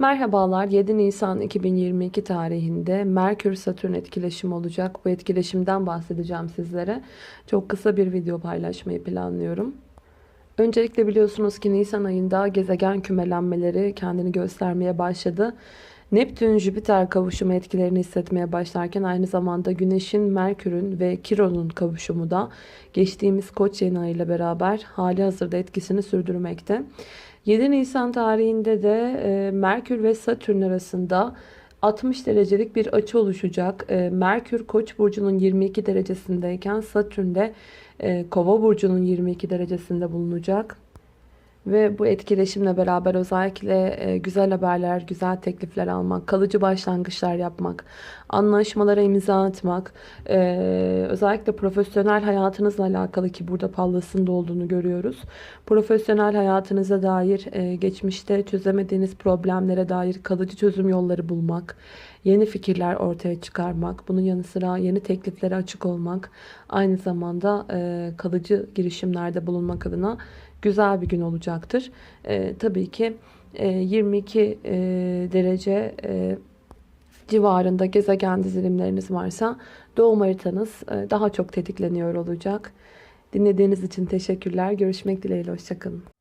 Merhabalar 7 Nisan 2022 tarihinde Merkür Satürn etkileşimi olacak. Bu etkileşimden bahsedeceğim sizlere. Çok kısa bir video paylaşmayı planlıyorum. Öncelikle biliyorsunuz ki Nisan ayında gezegen kümelenmeleri kendini göstermeye başladı. Neptün Jüpiter kavuşumu etkilerini hissetmeye başlarken aynı zamanda Güneş'in, Merkür'ün ve Kiron'un kavuşumu da geçtiğimiz Koç yeni ayı ile beraber hali hazırda etkisini sürdürmekte. 7 Nisan tarihinde de e, Merkür ve Satürn arasında 60 derecelik bir açı oluşacak. E, Merkür Koç burcunun 22 derecesindeyken Satürn de e, Kova burcunun 22 derecesinde bulunacak. Ve bu etkileşimle beraber özellikle e, güzel haberler, güzel teklifler almak, kalıcı başlangıçlar yapmak, anlaşmalara imza atmak, e, özellikle profesyonel hayatınızla alakalı ki burada pallasında olduğunu görüyoruz. Profesyonel hayatınıza dair e, geçmişte çözemediğiniz problemlere dair kalıcı çözüm yolları bulmak, yeni fikirler ortaya çıkarmak, bunun yanı sıra yeni tekliflere açık olmak, aynı zamanda kalıcı girişimlerde bulunmak adına güzel bir gün olacaktır. E, tabii ki e, 22 e, derece e, civarında gezegen dizilimleriniz varsa doğum haritanız e, daha çok tetikleniyor olacak. Dinlediğiniz için teşekkürler. Görüşmek dileğiyle. Hoşçakalın.